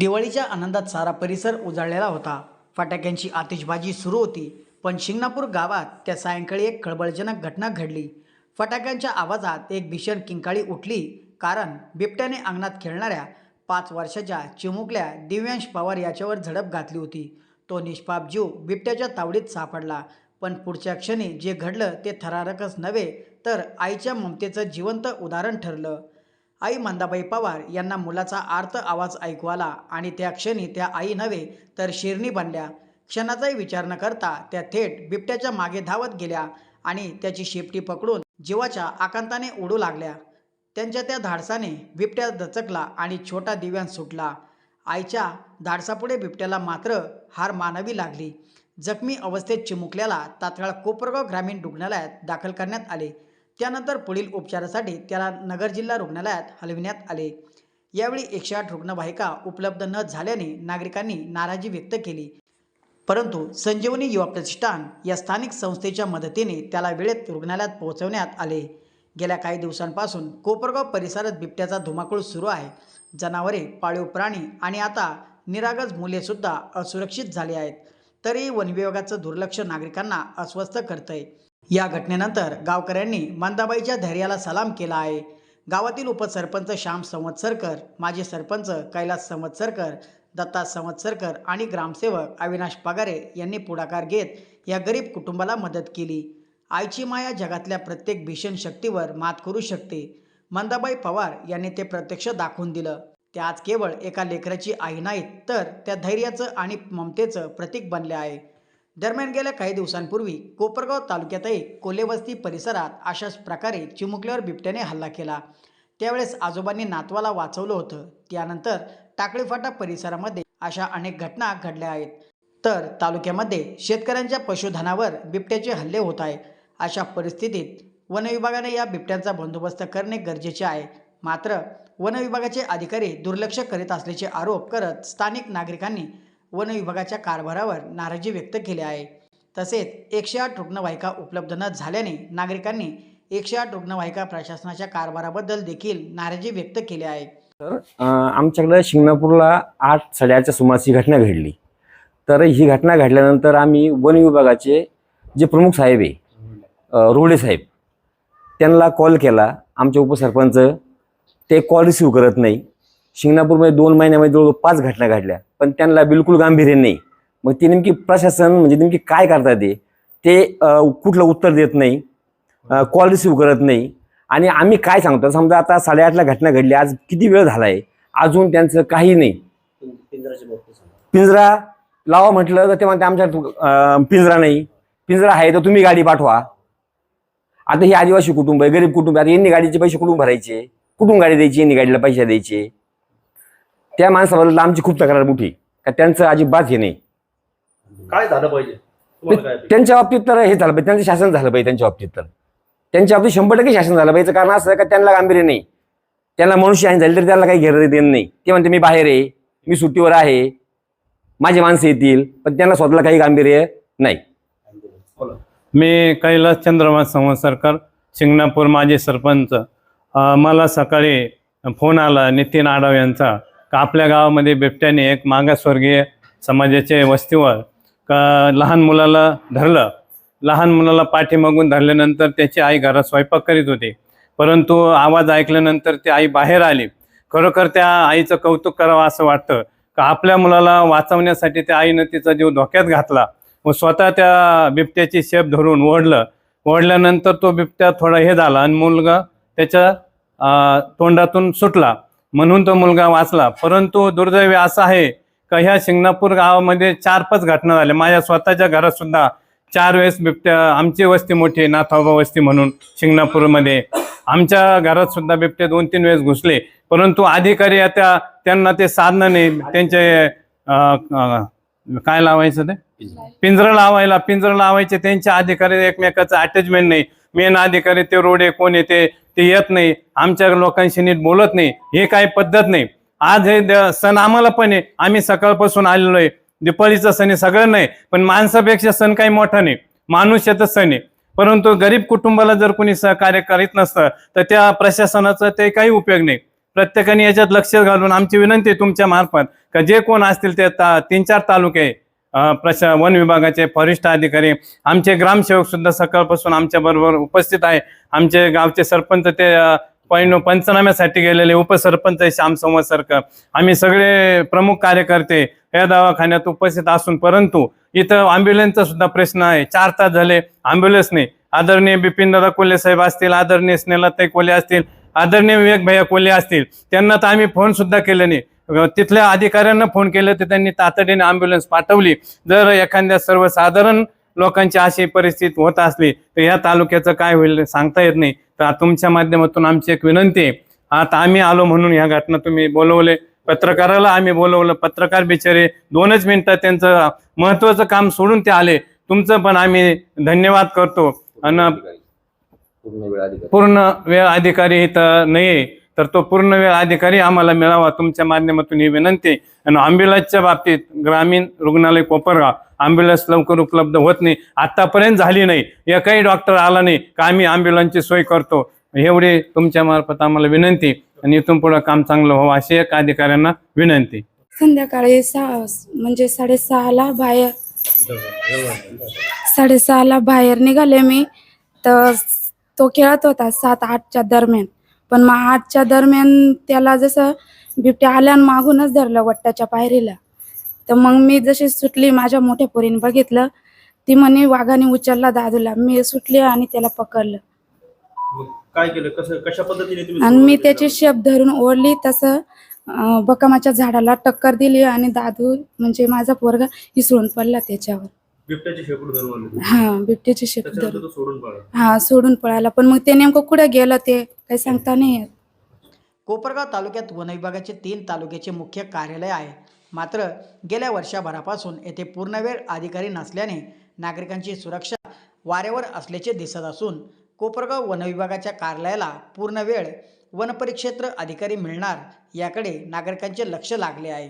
दिवाळीच्या आनंदात सारा परिसर उजाळलेला होता. फटाक्यांची आतिषबाजी सुरू होती पण शिंगणापूर गावात त्या सायंकाळी एक खळबळजनक घटना घडली. फटाक्यांच्या आवाजात एक भीषण किंकाळी उठली कारण बिबट्याने अंगणात खेळणाऱ्या पाच वर्षाच्या चिमुकल्या दिव्यांश पवार याच्यावर झडप घातली होती. तो निष्पाप जीव बिबट्याच्या तावडीत सापडला पण पुढच्या क्षणी जे घडलं ते थरारकच नव्हे तर आईच्या ममतेचं जिवंत उदाहरण ठरलं. आई मंदाबाई पवार यांना मुलाचा आर्त आवाज ऐकू आला आणि त्या क्षणी त्या आई नव्हे तर शिरणी बनल्या. क्षणाचाही विचार न करता त्या थेट बिबट्याच्या मागे धावत गेल्या आणि त्याची शेपटी पकडून जीवाच्या आकांताने उडू लागल्या. त्यांच्या त्या धाडसाने बिबट्या दचकला आणि छोटा दिव्यान सुटला. आईच्या धाडसापुढे बिबट्याला मात्र हार मानावी लागली. जखमी अवस्थेत चिमुकल्याला तात्काळ कोपरगाव ग्रामीण रुग्णालयात दाखल करण्यात आले. त्यानंतर पुढील उपचारासाठी त्याला नगर जिल्हा रुग्णालयात हलविण्यात आले. यावेळी एकशे आठ रुग्णवाहिका उपलब्ध न झाल्याने नागरिकांनी नाराजी व्यक्त केली. परंतु संजीवनी युवा प्रतिष्ठान या स्थानिक संस्थेच्या मदतीने त्याला वेळेत रुग्णालयात पोहोचवण्यात आले. गेल्या काही दिवसांपासून कोपरगाव परिसरात बिबट्याचा धुमाकूळ सुरू आहे. जनावरे पाळीव प्राणी आणि आता निरागस मुलेसुद्धा असुरक्षित झाली आहेत. तरी वनविभागाचं दुर्लक्ष नागरिकांना अस्वस्थ करतंय. या घटनेनंतर गावकऱ्यांनी मंदाबाईच्या धैर्याला सलाम केला आहे. गावातील उपसरपंच श्याम संवत्सरकर माजी सरपंच कैलास संवत्सरकर दत्ता संवत्सरकर आणि ग्रामसेवक अविनाश पगारे यांनी पुढाकार घेत या गरीब कुटुंबाला मदत केली. आईची माया जगातल्या प्रत्येक भीषण शक्तीवर मात करू शकते मंदाबाई पवार यांनी ते प्रत्यक्ष दाखवून दिलं. त्या आज केवळ एका लेकराची आई नाहीत तर त्या धैर्याचं आणि ममतेचं प्रतीक बनले आहे. दरम्यान गेल्या काही दिवसांपूर्वी कोपरगाव तालुक्यातही कोलेवस्ती परिसरात अशाच प्रकारे चिमुकल्यावर बिबट्याने हल्ला केला. त्यावेळेस आजोबांनी नातवाला वाचवलं होतं. त्यानंतर टाकळीफाटा परिसरामध्ये अशा अनेक घटना घडल्या आहेत. तर तालुक्यामध्ये शेतकऱ्यांच्या पशुधनावर बिबट्याचे हल्ले होत आहे अशा परिस्थितीत वनविभागाने या बिबट्यांचा बंदोबस्त करणे गरजेचे आहे. मात्र वनविभागाचे अधिकारी दुर्लक्ष करीत असल्याचे आरोप करत स्थानिक नागरिकांनी वनविभागाच्या कारभारावर नाराजी व्यक्त केली आहे. तसेच एकशे आठ रुग्णवाहिका उपलब्ध न झाल्याने नागरिकांनी एकशे आठ रुग्णवाहिका प्रशासनाच्या कारभाराबद्दल देखील नाराजी व्यक्त केली आहे. तर आमच्याकडे आमच्याकडं शिंगणापूरला आठ साडेआठच्या सुमारास ही घटना घडली. तर ही घटना घडल्यानंतर आम्ही वन विभागाचे जे प्रमुख साहेब आहे रोडे साहेब त्यांना कॉल केला. आमचे उपसरपंच ते कॉल रिसिव्ह करत नाही. शिंगणापूरमध्ये दोन महिन्यामध्ये जवळ पाच घटना घडल्या. पण त्यांना बिलकुल गांभीर्य नाही. मग ते नेमकी प्रशासन म्हणजे नेमकी काय करतात ते? ते कुठलं उत्तर देत नाही. कॉल रिसीव्ह करत नाही. आणि आम्ही काय सांगतो? समजा आता साडेआठला घटना घडली. आज किती वेळ झाला आहे अजून त्यांचं काही नाही. पिंजरा लावा म्हटलं तर ते म्हणते आमच्या पिंजरा नाही. पिंजरा आहे तर तुम्ही गाडी पाठवा. आता ही आदिवासी कुटुंब आहे गरीब कुटुंब आहे. आता यांनी गाडीचे पैसे कुठून भरायचे? कुठून गाडी द्यायची? यांनी गाडीला पैसे द्यायचे? त्या माणसाबद्दल आमची खूप तक्रार मोठी का त्यांचं अजिबात हे नाही. काय झालं पाहिजे? तुम्हाला काय त्यांच्या बाबतीत तर हे झालं पाहिजे. त्यांचं शासन झालं पाहिजे त्यांच्या बाबतीत तर. त्यांच्या बाबतीत शंभर टक्के शासन झालं पाहिजे. कारण असं आहे का त्यांना गांभीर्य नाही. त्यांना मनुष्य आणि झाली तरी त्याला काही घेर देणं नाही. ते म्हणते मी बाहेर आहे. मी सुट्टीवर आहे. माझी माणसं येतील. पण त्यांना स्वतःला काही गांभीर्य नाही. बोला. मी कैलास चंद्रमा संवत्सरकर शिंगणापूर माजी सरपंच. अ, मला सकाळी फोन आला नितीन आडव यांचा. का आपल्या गावामध्ये बिबट्याने एक मागासवर्गीय समाजाच्या वस्तीवर का लहान मुलाला धरलं? लहान मुलाला पाठीमागून धरल्यानंतर त्याची आई घरात स्वयंपाक करीत होती. परंतु आवाज ऐकल्यानंतर ती आई बाहेर आली. खरोखर त्या आईचं कौतुक करावं असं वाटतं. का आपल्या मुलाला वाचवण्यासाठी त्या आईनं तिचा जीव धोक्यात घातला व स्वतः त्या बिबट्याची शेप धरून ओढलं. ओढल्यानंतर तो बिबट्या थोडा हे झाला आणि मुलगा त्याच्या तोंडातून सुटला. म्हणून तो मुलगा वाचला. परंतु दुर्दैवी असं आहे का ह्या शिंगणापूर गावामध्ये चार पाच घटना झाल्या. माझ्या स्वतःच्या घरात सुद्धा चार वेळेस बिबट्या आमची वस्ती मोठी आहे नाथाबा वस्ती म्हणून शिंगणापूरमध्ये. आमच्या घरात सुद्धा बिबटे दोन तीन वेळेस घुसले. परंतु अधिकारी आता त्यांना ते साधनं नाही. त्यांचे काय लावायचं ते? पिंजरं लावायला पिंजरं लावायचे. त्यांच्या अधिकारी एकमेकाचं अटॅचमेंट नाही. मेन अधिकारी ते रोडे कोण येते ते येत नाही. आमच्या लोकांशी नीट बोलत नाही. हे काही पद्धत नाही. आज हे द- सण आम्हाला पण आहे. आम्ही सकाळपासून आलेलो आहे. दिपाळीचा सण आहे सगळं नाही पण माणसापेक्षा सण काही मोठा नाही. माणूस सण आहे. परंतु गरीब कुटुंबाला जर कोणी सहकार्य करीत नसतं तर त्या प्रशासनाचा ते काही उपयोग नाही. प्रत्येकाने याच्यात लक्ष घालून आमची विनंती आहे तुमच्या मार्फत का जे कोण असतील ते ता तीन चार तालुके प्रशा वन विभागाचे फॉरेस्ट अधिकारी आमचे ग्रामसेवक सुद्धा सकाळपासून आमच्या बरोबर उपस्थित आहे. आमचे गावचे सरपंच ते अं, पैन पंचनाम्यासाठी गेलेले उपसरपंच श्यामसंवाद श्याम संवाद सरकार. आम्ही सगळे प्रमुख कार्यकर्ते या दवाखान्यात उपस्थित असून परंतु इथं अँब्युलन्सचा सुद्धा प्रश्न आहे. चार तास झाले अँब्युलन्स नाही आदरणीय बिपिन दादा कोल्हे साहेब असतील आदरणीय स्नेहलताई कोल्हे असतील आदरणीय विवेक भैया कोल्हे असतील त्यांना तर आम्ही फोन सुद्धा केले नाही. तिथल्या अधिकाऱ्यांना फोन केले तर त्यांनी तातडीने अँब्युलन्स पाठवली. जर एखाद्या सर्वसाधारण लोकांची अशी परिस्थिती होत असली तर या तालुक्याचं काय होईल सांगता येत नाही. तर तुमच्या माध्यमातून आमची एक विनंती आहे. आता आम्ही आलो म्हणून ह्या घटना तुम्ही बोलवले. पत्रकाराला आम्ही बोलवलं. पत्रकार बिचारे दोनच मिनिटात त्यांचं महत्वाचं काम सोडून ते आले. तुमचं पण आम्ही धन्यवाद करतो. आणि पूर्ण वेळ अधिकारी. इथं नाही तर तो पूर्ण वेळ अधिकारी आम्हाला मिळावा तुमच्या माध्यमातून ही विनंती. आणि अँब्युलन्सच्या बाबतीत ग्रामीण रुग्णालय कोपरगाव अँब्युलन्स लवकर उपलब्ध होत नाही. आतापर्यंत झाली नाही. एकही डॉक्टर आला नाही का आम्ही अँब्युलन्सची सोय करतो? एवढी तुमच्या मार्फत आम्हाला विनंती आणि इथून पुढे काम चांगलं व्हावं अशी एक अधिकाऱ्यांना विनंती. संध्याकाळी सहा म्हणजे साडेसहाला बाहेर साडेसहाला बाहेर निघाले मी. तर तो खेळत होता सात आठच्या दरम्यान. पण मग आठच्या दरम्यान त्याला जसं बिबट्या आल्यान मागूनच धरलं वट्टाच्या पायरीला. तर मग मी जशी सुटली माझ्या मोठ्या पोरीने बघितलं ती म्हणे वाघाने उचलला दादूला. मी सुटली आणि त्याला पकडलं. मग काय केलं? कसं कशा पद्धतीने तुम्ही आणि मी सुरुवात त्याची केली? शेप धरून ओढली तसं अं, बकामाच्या झाडाला टक्कर दिली आणि दादू म्हणजे माझा पोरगा इसळून पडला त्याच्यावर. बिबट्याची शेपूट धरून. हा बिबट्याची शेप त्याच्यानंतर धरून तो सोडून हा सोडून पळाला. पण मग ते नेमकं कुठे गेलं ते? काही सांगता नाही येत. कोपरगाव तालुक्यात वन विभागाचे तीन तालुक्याचे मुख्य कार्यालय आहे. मात्र गेल्या वर्षभरापासून येथे पूर्णवेळ अधिकारी नसल्याने नागरिकांची सुरक्षा वाऱ्यावर असल्याचे दिसत असून कोपरगाव वन विभागाच्या कार्यालयाला पूर्णवेळ वनपरिक्षेत्र अधिकारी मिळणार याकडे नागरिकांचे लक्ष लागले आहे.